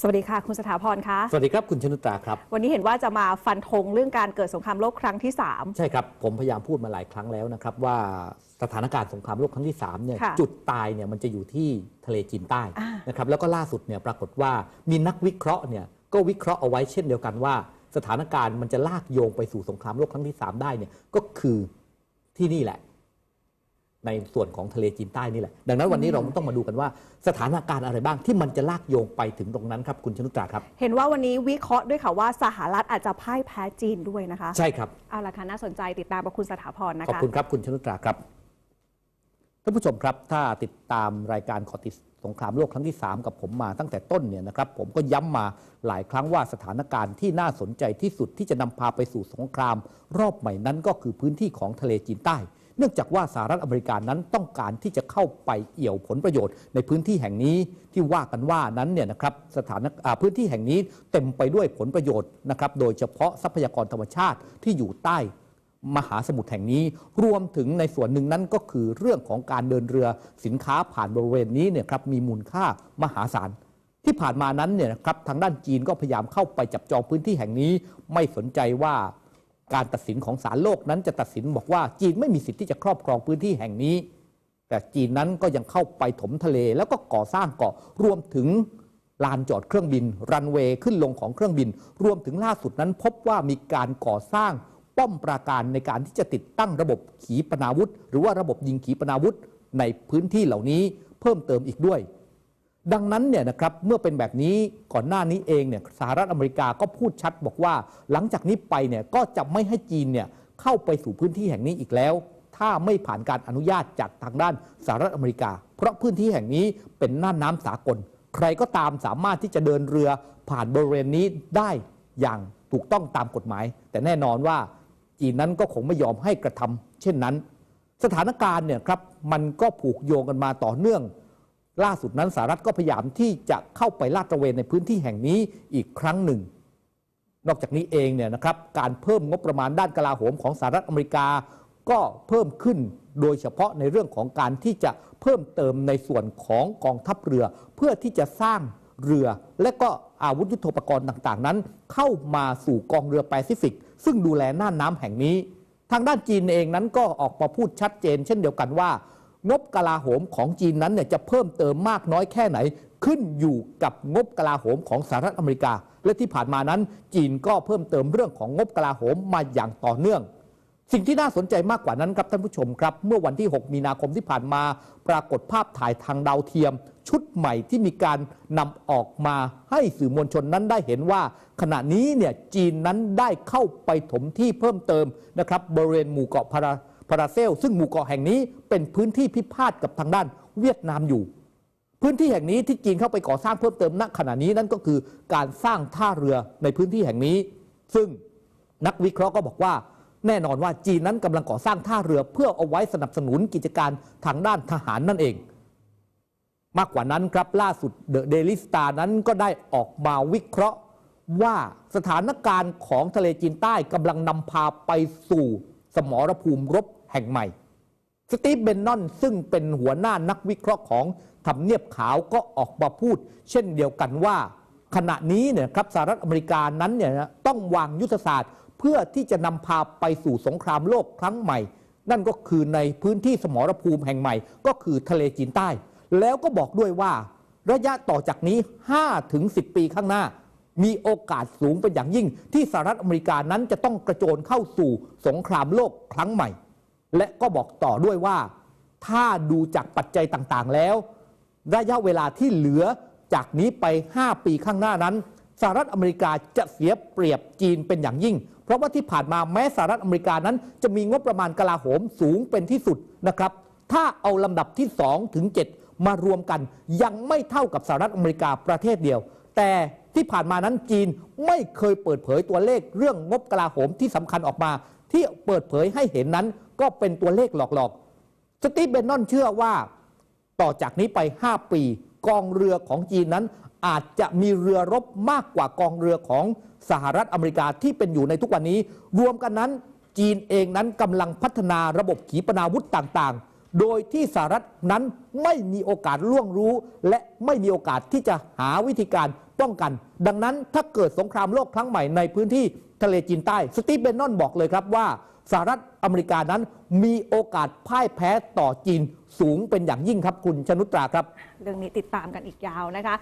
สวัสดีค่ะ คุณสถาพรคะสวัสดีครับคุณชนุตราครับ วันนี้เห็นว่าจะมาฟันธงเรื่องการเกิดสงครามโลกครั้งที่ใช่ครับ ผมพยายามพูดมาหลายครั้งแล้วนะครับ ว่าสถานการณ์สงครามโลกครั้งที่3เนี่ยค่ะจุดตายเนี่ยมันจะอยู่ที่ทะเลจีนใต้อ่านะครับแล้วก็ล่าสุดเนี่ยปรากฏว่ามีนักวิเคราะห์เนี่ยก็วิเคราะห์เอาไว้เช่นเดียวกันว่า สถานการณ์มันจะลากโยงไปสู่สงครามโลกครั้งที่ 3 ได้เนี่ยก็คือที่นี่แหละ ในส่วนของทะเลจีนใต้นี่แหละ ดังนั้นวันนี้เราต้องมาดูกันว่าสถานการณ์อะไรบ้างที่มันจะลากโยงไปถึงตรงนั้นครับคุณชนุตราครับ3เห็นว่าวันนี้วิเคราะห์ด้วยค่ะว่าสหรัฐอาจจะพ่ายแพ้จีนด้วยนะคะ ใช่ครับ เอาละค่ะน่าสนใจติดตามกับคุณสถาพรนะขอบคะคุณครับคุณชนุตราครับท่านผู้ชมครับถ้าติดตามรายการขอติดสงครามโลกครั้งที่ 3 กับผมมาตั้งแต่ต้นเนี่ยนะครับผมก็ย้ำมาหลายครั้งว่าสถานการณ์ที่น่าสนใจที่สุดที่จะนำพาไปสู่สงคราม รอบใหม่นั้นก็คือพื้นที่ของทะเลจีนใต้ เนื่องจากว่าสหรัฐอเมริกานั้นต้องการที่จะเข้าไปเอี่ยวผลประโยชน์ ในพื้นที่แห่งนี้ที่ว่ากันว่านั้นเนี่ยนะครับสถานพื้นที่แห่งนี้เต็มไปด้วยผลประโยชน์นะครับโดยเฉพาะทรัพยากรธรรมชาติที่อยู่ใต้มหาสมุทรแห่งนี้ รวมถึงในส่วนหนึ่งนั้นก็คือเรื่องของการเดินเรือสินค้าผ่านบริเวณนี้เนี่ยครับมีมูลค่ามหาศาลที่ผ่านมานั้นเนี่ยครับทางด้านจีนก็พยายามเข้าไปจับจองพื้นที่แห่งนี้ ไม่สนใจว่า การตัดสินของศาลโลกนั้นจะตัดสินบอกว่าจีนไม่มีสิทธิ์ที่จะครอบครองพื้นที่แห่งนี้ แต่จีนนั้นก็ยังเข้าไปถมทะเลแล้วก็ก่อสร้างเกาะรวมถึงลานจอดเครื่องบิน รันเวย์ขึ้นลงของเครื่องบิน รวมถึงล่าสุดนั้นพบว่ามีการก่อสร้างป้อมปราการในการที่จะติดตั้งระบบขีปนาวุธ หรือว่าระบบยิงขีปนาวุธในพื้นที่เหล่านี้เพิ่มเติมอีกด้วย ดังนั้นเนี่ยนะครับเมื่อเป็นแบบนี้ก่อนหน้านี้เองเนี่ยสหรัฐอเมริกาก็พูดชัดบอกว่า หลังจากนี้ไปเนี่ยก็จะไม่ให้จีนเนี่ยเข้าไปสู่พื้นที่แห่งนี้อีกแล้ว ถ้าไม่ผ่านการอนุญาตจากทางด้านสหรัฐอเมริกา เพราะพื้นที่แห่งนี้เป็นน่านน้ำสากล ใครก็ตามสามารถที่จะเดินเรือผ่านบริเวณนี้ได้อย่างถูกต้องตามกฎหมาย แต่แน่นอนว่าจีนนั้นก็คงไม่ยอมให้กระทำเช่นนั้น สถานการณ์เนี่ยครับมันก็ผูกโยงกันมาต่อเนื่อง ล่าสุดนั้นสหรัฐก็พยายามที่จะเข้าไปลาดตระเวนในพื้นที่แห่งนี้อีกครั้งหนึ่ง นอกจากนี้เองเนี่ยนะครับการเพิ่มงบประมาณด้านกลาโหมของสหรัฐอเมริกา ก็เพิ่มขึ้นโดยเฉพาะในเรื่องของการที่จะเพิ่มเติมในส่วนของกองทัพเรือ เพื่อที่จะสร้างเรือและก็อาวุธยุทโธปกรณ์ต่างๆ นั้น เข้ามาสู่กองเรือแปซิฟิก ซึ่งดูแลน่านน้ำแห่งนี้ ทางด้านจีนเองนั้นก็ออกมาพูดชัดเจน เช่นเดียวกันว่า งบกลาโหมของจีนนั้นเนี่ยจะเพิ่มเติมมากน้อยแค่ไหน ขึ้นอยู่กับงบกลาโหมของสหรัฐอเมริกา และที่ผ่านมานั้น จีนก็เพิ่มเติมเรื่องของงบกลาโหมมาอย่างต่อเนื่อง สิ่งที่น่าสนใจมากกว่านั้นครับท่านผู้ชมครับ เมื่อวันที่ 6 มีนาคมที่ผ่านมา ปรากฏภาพถ่ายทางดาวเทียม ชุดใหม่ที่มีการนำออกมาให้สื่อมวลชนนั้นได้เห็นว่า ขณะนี้เนี่ยจีนนั้นได้เข้าไปถมที่เพิ่มเติมนะครับบริเวณหมู่เกาะพารา พาราเซล ซึ่งหมู่เกาะแห่งนี้เป็นพื้นที่พิพาทกับทางด้านเวียดนามอยู่ พื้นที่แห่งนี้ที่จีนเข้าไปก่อสร้างเพิ่มเติมณขณะนี้นั่นก็คือการสร้างท่าเรือในพื้นที่แห่งนี้ ซึ่งนักวิเคราะห์ก็บอกว่า แน่นอนว่าจีนนั้นกำลังก่อสร้างท่าเรือเพื่อเอาไว้สนับสนุนกิจการทางด้านทหารนั่นเองมากกว่านั้นครับล่าสุดเดอะเดลิสตานั้นก็ได้ออกมาวิเคราะห์ว่าสถานการณ์ของทะเลจีนใต้กำลังนำพาไปสู่สมรภูมิรบ แห่งใหม่ สตีฟเบนนอนซึ่งเป็นหัวหน้านักวิเคราะห์ของทำเนียบขาวก็ออกมาพูด เช่นเดียวกันว่า ขณะนี้เนี่ยครับสหรัฐอเมริกานั้นเนี่ยต้องวางยุทธศาสตร์ เพื่อที่จะนำพาไปสู่สงครามโลกครั้งใหม่ นั่นก็คือในพื้นที่สมรภูมิแห่งใหม่ ก็คือทะเลจีนใต้ แล้วก็บอกด้วยว่า ระยะต่อจากนี้5ถึง10 ปีข้างหน้ามีโอกาสสูงเป็นอย่างยิ่งที่สหรัฐอเมริกานั้นจะต้องกระโจนเข้าสู่สงครามโลกครั้งใหม่ และก็บอกต่อด้วยว่า ถ้าดูจากปัจจัยต่างๆแล้ว ระยะเวลาที่เหลือจากนี้ไป 5 ปีข้างหน้านั้นสหรัฐอเมริกาจะเสียเปรียบจีนเป็นอย่างยิ่ง เพราะว่าที่ผ่านมาแม้สหรัฐอเมริกานั้น จะมีงบประมาณกลาโหมสูงเป็นที่สุดนะครับ ถ้าเอาลำดับที่ 2 ถึง 7 มารวมกัน ยังไม่เท่ากับสหรัฐอเมริกาประเทศเดียว แต่ที่ผ่านมานั้นจีนไม่เคยเปิดเผยตัวเลขเรื่องงบกลาโหมที่สำคัญออกมา ที่เปิดเผยให้เห็นนั้นก็เป็นตัวเลขหลอกๆ สตีฟเบนนอนเชื่อว่าต่อจากนี้ไป 5 ปีกองเรือของจีนนั้น อาจจะมีเรือรบมากกว่ากองเรือของสหรัฐอเมริกาที่เป็นอยู่ในทุกวันนี้ รวมกันนั้นจีนเองนั้นกำลังพัฒนาระบบขีปนาวุธต่างๆ โดยที่สหรัฐนั้นไม่มีโอกาสล่วงรู้ และไม่มีโอกาสที่จะหาวิธีการป้องกัน ดังนั้นถ้าเกิดสงครามโลกครั้งใหม่ในพื้นที่ทะเลจีนใต้ สตีฟเบนนอนบอกเลยครับว่าสหรัฐอเมริกานั้นมีโอกาสพ่ายแพ้ต่อจีนสูงเป็นอย่างยิ่งครับคุณชนุตราครับ เรื่องนี้ติดตามกันอีกยาวนะคะ